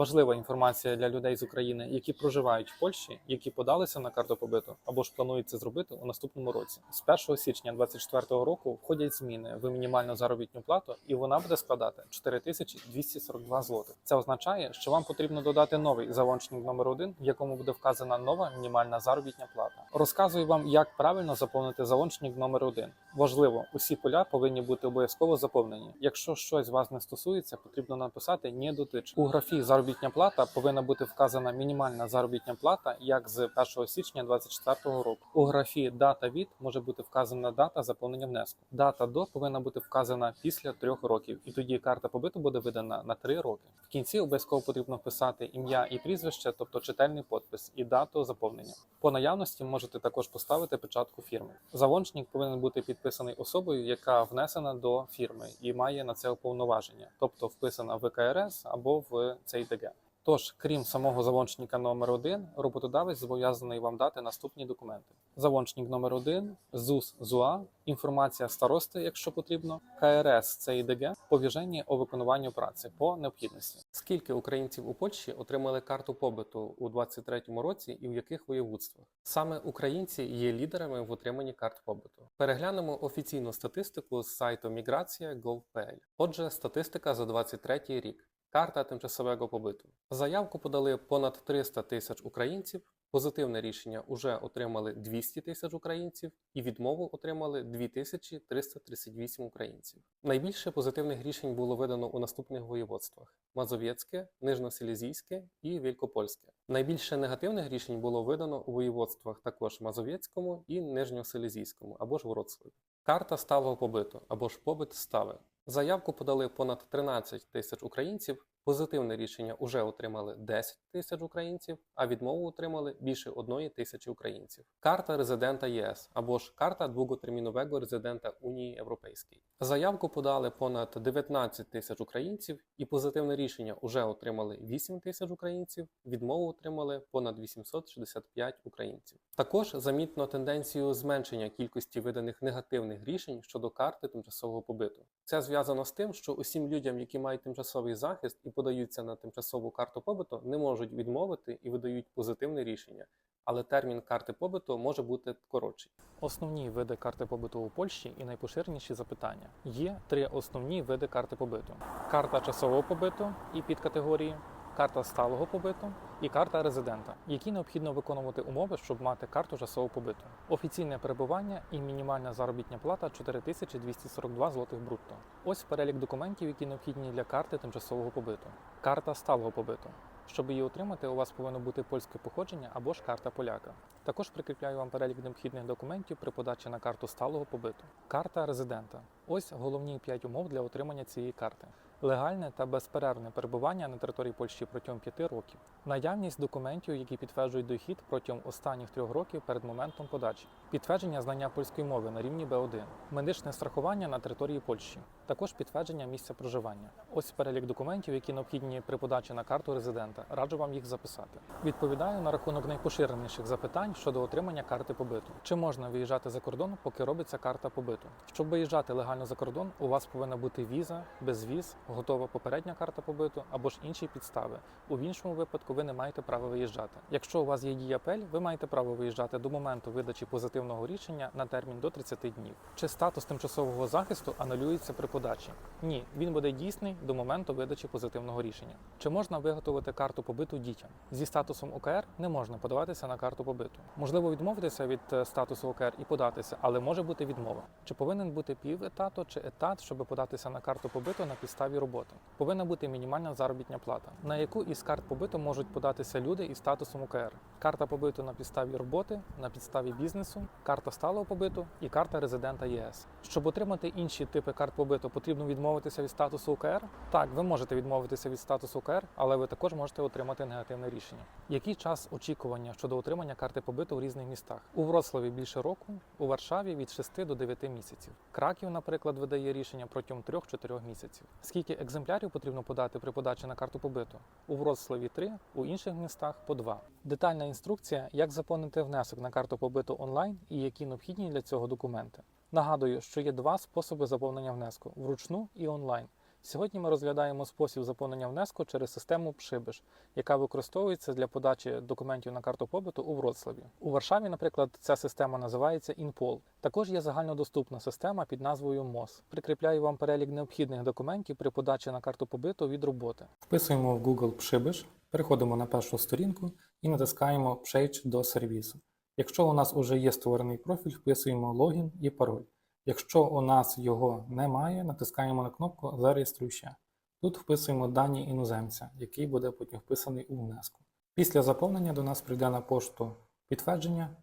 Важлива інформація для людей з України, які проживають в Польщі, які подалися на карту побиту або ж планують це зробити у наступному році. З 1 січня 2024 року входять зміни в мінімальну заробітну плату, і вона буде складати 4242 злотих. Це означає, що вам потрібно додати новий залончник номер 1 в якому буде вказана нова мінімальна заробітня плата. Розказую вам, як правильно заповнити залончник номер 1 Важливо, усі поля повинні бути обов'язково заповнені. Якщо щось вас не стосується, потрібно написати «не дотич». У графі заробітня плата повинна бути вказана мінімальна заробітня плата як з 1 січня 2024 року. У графі дата від може бути вказана дата заповнення внеску. Дата до повинна бути вказана після трьох років, і тоді карта побиту буде видана на три роки. В кінці обов'язково потрібно вписати ім'я і прізвище, тобто читальний подпис, і дату заповнення. По наявності можете також поставити печатку фірми. Залончник повинен бути підписаний особою, яка внесена до фірми і має на це уповноваження, тобто вписана в КРС або в ЦІТГ. Тож, крім самого залончника номер 1 роботодавець зобов'язаний вам дати наступні документи: залончник номер 1 ЗУС ЗУА, інформація старости, якщо потрібно, КРС ЦІДГ, повіження о виконуванні праці по необхідності. Скільки українців у Польщі отримали карту побиту у 2023 році і в яких воєводствах? Саме українці є лідерами в отриманні карт побиту. Переглянемо офіційну статистику з сайту Міграція.gov.pl. Отже, статистика за 2023 рік. Карта тимчасового побиту. Заявку подали понад 300 тисяч українців. Позитивне рішення вже отримали 200 тисяч українців, і відмову отримали 2338 українців. Найбільше позитивних рішень було видано у наступних воєводствах: Мазовєцьке, Нижньоселізійське і Вількопольське. Найбільше негативних рішень було видано у воєводствах також Мазовєцькому і Нижньоселізійському або ж Вроцлаві. Карта сталого побиту або ж побит стави. Заявку подали понад 13 тисяч українців. Позитивне рішення вже отримали 10 тисяч українців, а відмову отримали більше 1 тисячі українців. Карта резидента ЄС або ж карта довготермінового резидента Унії Європейської. Заявку подали понад 19 тисяч українців, і позитивне рішення вже отримали 8 тисяч українців. Відмову отримали понад 865 українців. Також замітно тенденцію зменшення кількості виданих негативних рішень щодо карти тимчасового побиту. Це зв'язано з тим, що усім людям, які мають тимчасовий захист і подаються на тимчасову карту побиту, не можуть відмовити і видають позитивне рішення. Але термін карти побиту може бути коротший. Основні види карти побиту у Польщі і найпоширеніші запитання. Є три основні види карти побиту: карта часового побиту і підкатегорії, карта сталого побиту і карта резидента, які необхідно виконувати умови, щоб мати карту часового побиту. Офіційне перебування і мінімальна заробітня плата 4242 злотих брутто. Ось перелік документів, які необхідні для карти тимчасового побиту. Карта сталого побиту. Щоб її отримати, у вас повинно бути польське походження або ж карта поляка. Також прикріпляю вам перелік необхідних документів при подачі на карту сталого побиту. Карта резидента. Ось головні 5 умов для отримання цієї карти. Легальне та безперервне перебування на території Польщі протягом 5 років. Наявність документів, які підтверджують дохід протягом останніх трьох років перед моментом подачі. Підтвердження знання польської мови на рівні Б1. Медичне страхування на території Польщі. Також підтвердження місця проживання. Ось перелік документів, які необхідні при подачі на карту резидента. Раджу вам їх записати. Відповідаю на рахунок найпоширеніших запитань щодо отримання карти побиту. Чи можна виїжджати за кордон, поки робиться карта побиту? Щоб виїжджати легально за кордон, у вас повинна бути віза, безвіз, готова попередня карта побиту або ж інші підстави. У іншому випадку ви не маєте права виїжджати. Якщо у вас є діапель, ви маєте право виїжджати до моменту видачі позитивного рішення на термін до 30 днів. Чи статус тимчасового захисту анулюється при подачі? Ні, він буде дійсний до моменту видачі позитивного рішення. Чи можна виготовити карту побиту дітям? Зі статусом ОКР не можна подаватися на карту побиту. Можливо, відмовитися від е, статусу ОКР і податися, але може бути відмова. Чи повинен бути пів етату чи етат, щоб податися на карту побиту на підставі роботи? Повинна бути мінімальна заробітня плата, на яку із карт побиту можуть податися люди із статусом ОКР. Карта побиту на підставі роботи, на підставі бізнесу, карта сталого побиту і карта резидента ЄС. Щоб отримати інші типи карт побиту, потрібно відмовитися від статусу ОКР. Так, ви можете відмовитися від статусу ОКР, але ви також можете отримати негативне рішення. Який час очікування щодо отримання карти побиту в різних містах? У Вроцлаві більше року, у Варшаві від 6 до 9 місяців. Краків, наприклад, видає рішення протягом 3-4 місяців. Скільки екземплярів потрібно подати при подачі на карту побиту? У Вроцлаві 3, у інших містах по 2. Детальна інструкція, як заповнити внесок на карту побиту онлайн і які необхідні для цього документи. Нагадую, що є два способи заповнення внеску вручну і онлайн. Сьогодні ми розглядаємо спосіб заповнення внеску через систему Пшибиш, яка використовується для подачі документів на карту побуту у Вроцлаві. У Варшаві, наприклад, ця система називається Інпол. Також є загальнодоступна система під назвою МОЗ. Прикріпляю вам перелік необхідних документів при подачі на карту побиту від роботи. Вписуємо в Google Пшибиш, переходимо на першу сторінку і натискаємо Page до сервісу. Якщо у нас вже є створений профіль, вписуємо логін і пароль. Якщо у нас його немає, натискаємо на кнопку Зареєструй ще. Тут вписуємо дані іноземця, який буде потім вписаний у внеску. Після заповнення до нас прийде на пошту підтвердження,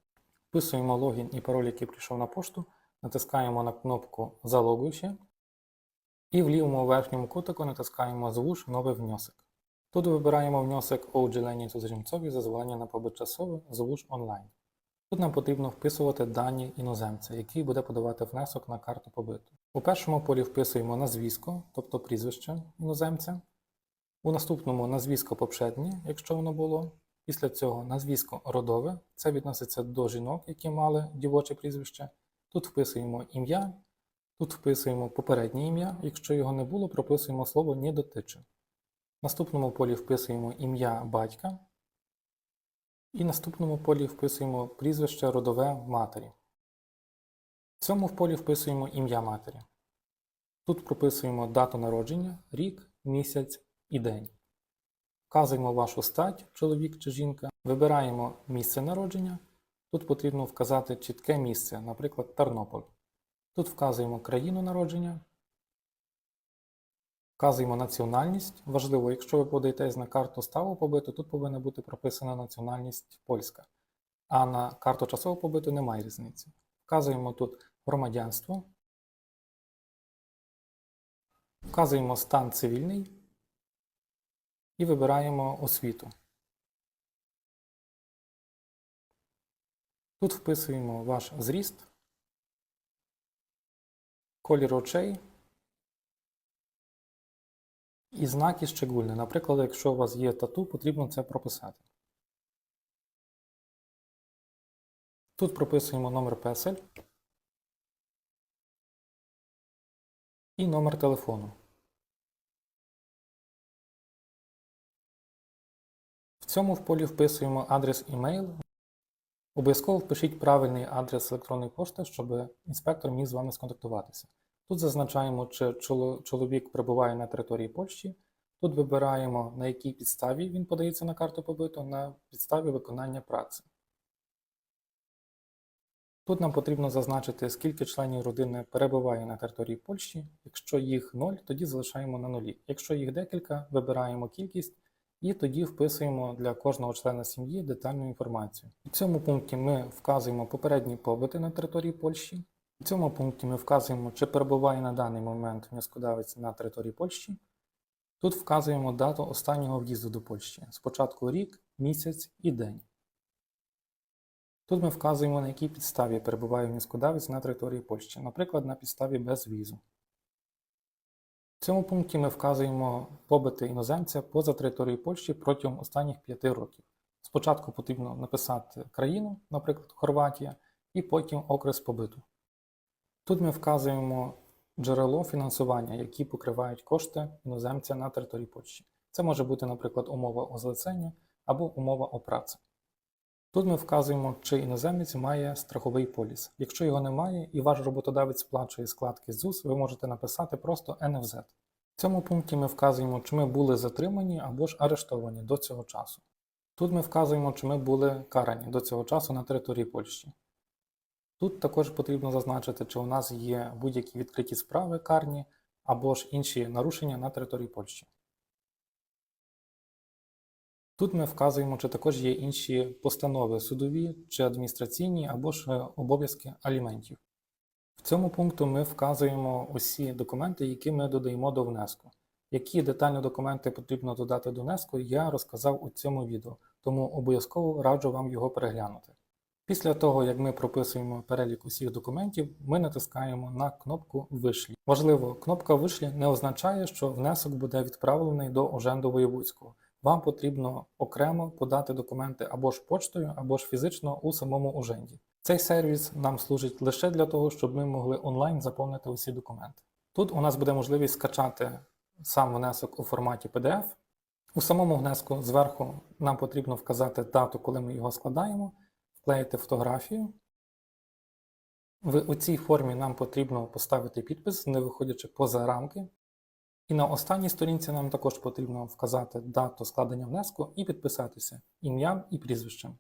вписуємо логін і пароль, який прийшов на пошту, натискаємо на кнопку Залогуй і в лівому верхньому кутику натискаємо Звуж новий внесок. Тут вибираємо внесок о уділенні цудземцові зазволення на побут часове Звуж онлайн. Тут нам потрібно вписувати дані іноземця, який буде подавати внесок на карту побиту. У першому полі вписуємо назвісько, тобто прізвище іноземця. У наступному назвісько попшеднє, якщо воно було. Після цього назвісько родове, це відноситься до жінок, які мали дівоче прізвище. Тут вписуємо ім'я, тут вписуємо попереднє ім'я, якщо його не було, прописуємо слово «не дотиче». В наступному полі вписуємо ім'я батька. І в наступному полі вписуємо прізвище родове матері. В цьому в полі вписуємо ім'я матері. Тут прописуємо дату народження, рік, місяць і день. Вказуємо вашу стать, чоловік чи жінка. Вибираємо місце народження. Тут потрібно вказати чітке місце, наприклад, Тернопіль. Тут вказуємо країну народження. Вказуємо національність. Важливо, якщо ви подаєтесь на карту сталого побиту, тут повинна бути прописана національність польська. А на карту часового побиту немає різниці. Вказуємо тут громадянство. Вказуємо стан цивільний і вибираємо освіту. Тут вписуємо ваш зріст, колір очей і знаки щегульне. Наприклад, якщо у вас є тату, потрібно це прописати. Тут прописуємо номер песель і номер телефону. В цьому в полі вписуємо адрес імейл. Обов'язково впишіть правильний адрес електронної пошти, щоб інспектор міг з вами сконтактуватися. Тут зазначаємо, чи чоловік перебуває на території Польщі. Тут вибираємо, на якій підставі він подається на карту побиту, на підставі виконання праці. Тут нам потрібно зазначити, скільки членів родини перебуває на території Польщі. Якщо їх 0, тоді залишаємо на нулі. Якщо їх декілька, вибираємо кількість і тоді вписуємо для кожного члена сім'ї детальну інформацію. У цьому пункті ми вказуємо попередні побити на території Польщі. У цьому пункті ми вказуємо, чи перебуває на даний момент внескодавець на території Польщі. Тут вказуємо дату останнього в'їзду до Польщі. Спочатку рік, місяць і день. Тут ми вказуємо, на якій підставі перебуває внескодавець на території Польщі, наприклад, на підставі безвізу. В цьому пункті ми вказуємо побити іноземця поза територією Польщі протягом останніх 5 років. Спочатку потрібно написати країну, наприклад, Хорватія, і потім окрес побиту. Тут ми вказуємо джерело фінансування, які покривають кошти іноземця на території Польщі. Це може бути, наприклад, умова озлицення або умова о праці. Тут ми вказуємо, чи іноземець має страховий поліс. Якщо його немає і ваш роботодавець сплачує складки ЗУС, ви можете написати просто НФЗ. В цьому пункті ми вказуємо, чи ми були затримані або ж арештовані до цього часу. Тут ми вказуємо, чи ми були карані до цього часу на території Польщі. Тут також потрібно зазначити, чи у нас є будь-які відкриті справи карні або ж інші нарушення на території Польщі. Тут ми вказуємо, чи також є інші постанови судові чи адміністраційні або ж е, обов'язки аліментів. В цьому пункту ми вказуємо усі документи, які ми додаємо до внеску. Які детальні документи потрібно додати до внеску, я розказав у цьому відео, тому обов'язково раджу вам його переглянути. Після того, як ми прописуємо перелік усіх документів, ми натискаємо на кнопку Вишлі. Важливо, кнопка Вишлі не означає, що внесок буде відправлений до Оженду Воєвудського. Вам потрібно окремо подати документи або ж почтою, або ж фізично у самому Оженді. Цей сервіс нам служить лише для того, щоб ми могли онлайн заповнити усі документи. Тут у нас буде можливість скачати сам внесок у форматі PDF. У самому внеску зверху нам потрібно вказати дату, коли ми його складаємо, вклеїти фотографію. В цій формі нам потрібно поставити підпис, не виходячи поза рамки. І на останній сторінці нам також потрібно вказати дату складення внеску і підписатися ім'ям і прізвищем.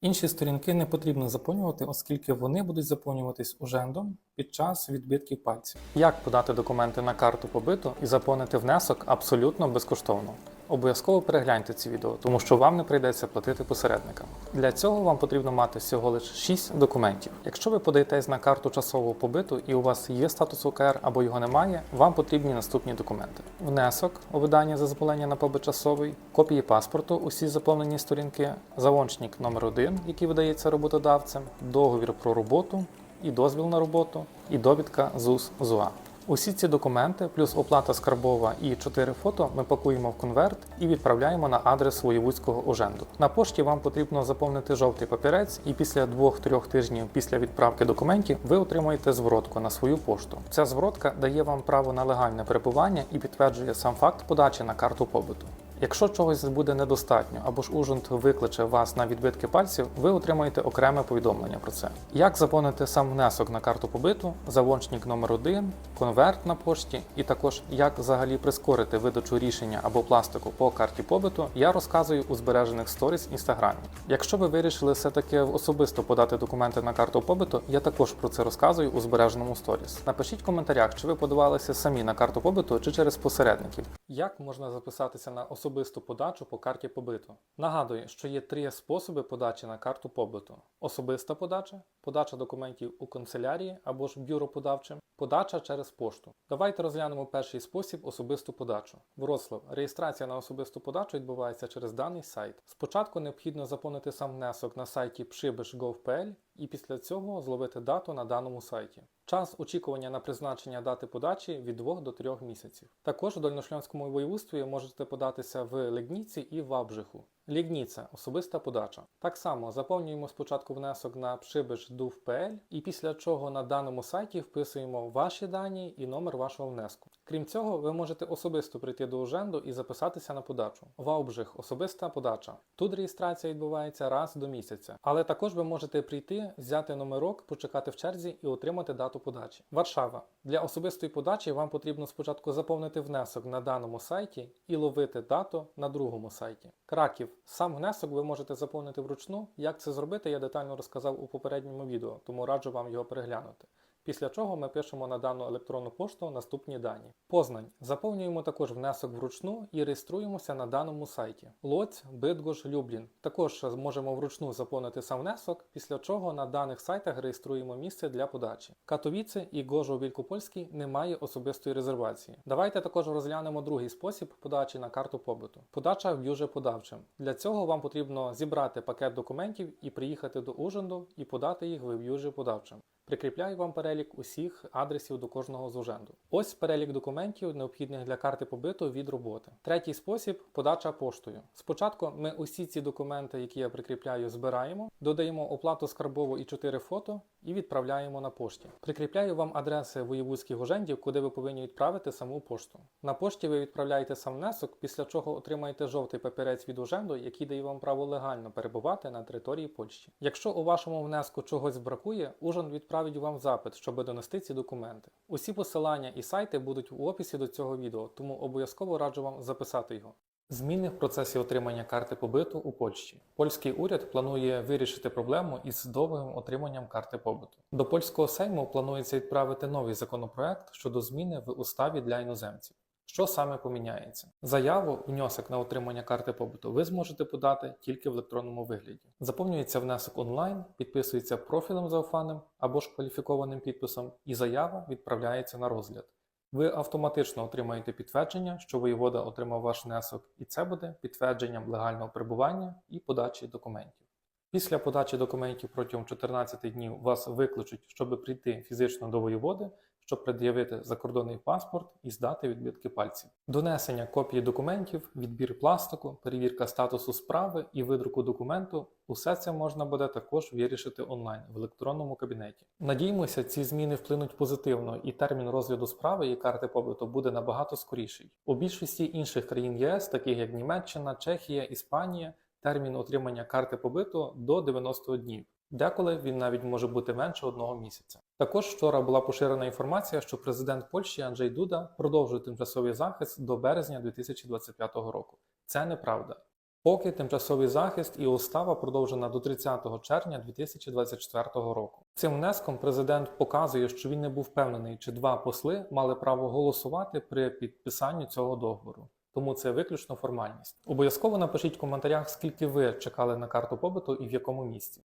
Інші сторінки не потрібно заповнювати, оскільки вони будуть заповнюватись ужендом під час відбитків пальців. Як подати документи на карту побиту і заповнити внесок абсолютно безкоштовно? Обов'язково перегляньте ці відео, тому що вам не прийдеться платити посередникам. Для цього вам потрібно мати всього лише 6 документів. Якщо ви подаєтесь на карту часового побиту і у вас є статус ОКР або його немає, вам потрібні наступні документи: внесок у видання за заповнення на побит часовий, копії паспорту, усі заповнені сторінки, завончник номер 1 який видається роботодавцем, договір про роботу і дозвіл на роботу, і довідка ЗУС ЗУА. Усі ці документи, плюс оплата скарбова і 4 фото, ми пакуємо в конверт і відправляємо на адрес воєвудського оженду. На пошті вам потрібно заповнити жовтий папірець, і після 2-3 тижнів після відправки документів ви отримаєте зворотку на свою пошту. Ця зворотка дає вам право на легальне перебування і підтверджує сам факт подачі на карту побуту. Якщо чогось буде недостатньо або ж ужент викличе вас на відбитки пальців, ви отримаєте окреме повідомлення про це. Як заповнити сам внесок на карту побиту, завончник номер 1 конверт на пошті, і також як взагалі прискорити видачу рішення або пластику по карті побиту, я розказую у збережених сторіс інстаграмі. Якщо ви вирішили все-таки особисто подати документи на карту побиту, я також про це розказую у збереженому сторіс. Напишіть в коментарях, чи ви подавалися самі на карту побиту, чи через посередників. Як можна записатися на особисту подачу по карті побиту? Нагадую, що є три способи подачі на карту побиту: особиста подача, подача документів у канцелярії або ж бюро подавчим, подача через пошту. Давайте розглянемо перший спосіб особисту подачу. Вроцлав. Реєстрація на особисту подачу відбувається через даний сайт. Спочатку необхідно заповнити сам внесок на сайті pshibish.gov.pl і після цього зловити дату на даному сайті. Час очікування на призначення дати подачі від 2 до 3 місяців. Також у Дольношльонському воєводстві можете податися в Легніці і в Абжиху. Лігніця особиста подача. Так само заповнюємо спочатку внесок на pshibish.duv.pl і після чого на даному сайті вписуємо ваші дані і номер вашого внеску. Крім цього, ви можете особисто прийти до уженду і записатися на подачу. Ваубжих особиста подача. Тут реєстрація відбувається раз до місяця, але також ви можете прийти, взяти номерок, почекати в черзі і отримати дату подачі. Варшава. Для особистої подачі вам потрібно спочатку заповнити внесок на даному сайті і ловити дату на другому сайті. Краків. Сам внесок ви можете заповнити вручну. Як це зробити, я детально розказав у попередньому відео, тому раджу вам його переглянути. Після чого ми пишемо на дану електронну пошту наступні дані. Познань. Заповнюємо також внесок вручну і реєструємося на даному сайті. Лоць, Бидгош, Люблін. Також можемо вручну заповнити сам внесок, після чого на даних сайтах реєструємо місце для подачі. Катовіце і Гожо Вількопольський немає особистої резервації. Давайте також розглянемо другий спосіб подачі на карту побуту. Подача в бюже подавчим. Для цього вам потрібно зібрати пакет документів і приїхати до Уженду і подати їх в бюже подавчим. Прикріпляю вам перелік усіх адресів до кожного з уженду. Ось перелік документів, необхідних для карти побиту від роботи. Третій спосіб подача поштою. Спочатку ми усі ці документи, які я прикріпляю, збираємо, додаємо оплату скарбову і 4 фото і відправляємо на пошті. Прикріпляю вам адреси воєвудських ужендів, куди ви повинні відправити саму пошту. На пошті ви відправляєте сам внесок, після чого отримаєте жовтий папірець від уженду, який дає вам право легально перебувати на території Польщі. Якщо у вашому внеску чогось бракує, ужин відправить вам запит, щоб донести ці документи. Усі посилання і сайти будуть в описі до цього відео, тому обов'язково раджу вам записати його. Зміни в процесі отримання карти побиту у Польщі. Польський уряд планує вирішити проблему із довгим отриманням карти побиту. До польського сейму планується відправити новий законопроект щодо зміни в уставі для іноземців. Що саме поміняється? Заяву, внесок на отримання карти побуту ви зможете подати тільки в електронному вигляді. Заповнюється внесок онлайн, підписується профілем зауфаним або ж кваліфікованим підписом, і заява відправляється на розгляд. Ви автоматично отримаєте підтвердження, що воєвода отримав ваш внесок, і це буде підтвердженням легального перебування і подачі документів. Після подачі документів протягом 14 днів вас викличуть, щоб прийти фізично до воєводи, щоб пред'явити закордонний паспорт і здати відбитки пальців. Донесення копії документів, відбір пластику, перевірка статусу справи і видруку документу усе це можна буде також вирішити онлайн в електронному кабінеті. Надіємося, ці зміни вплинуть позитивно, і термін розгляду справи і карти побуту буде набагато скоріший. У більшості інших країн ЄС, таких як Німеччина, Чехія, Іспанія, термін отримання карти побиту до 90 днів. Деколи він навіть може бути менше одного місяця. Також вчора була поширена інформація, що президент Польщі Анджей Дуда продовжує тимчасовий захист до березня 2025 року. Це неправда. Поки тимчасовий захист і устава продовжена до 30 червня 2024 року. Цим внеском президент показує, що він не був впевнений, чи два посли мали право голосувати при підписанні цього договору. Тому це виключно формальність. Обов'язково напишіть в коментарях, скільки ви чекали на карту побиту і в якому місці.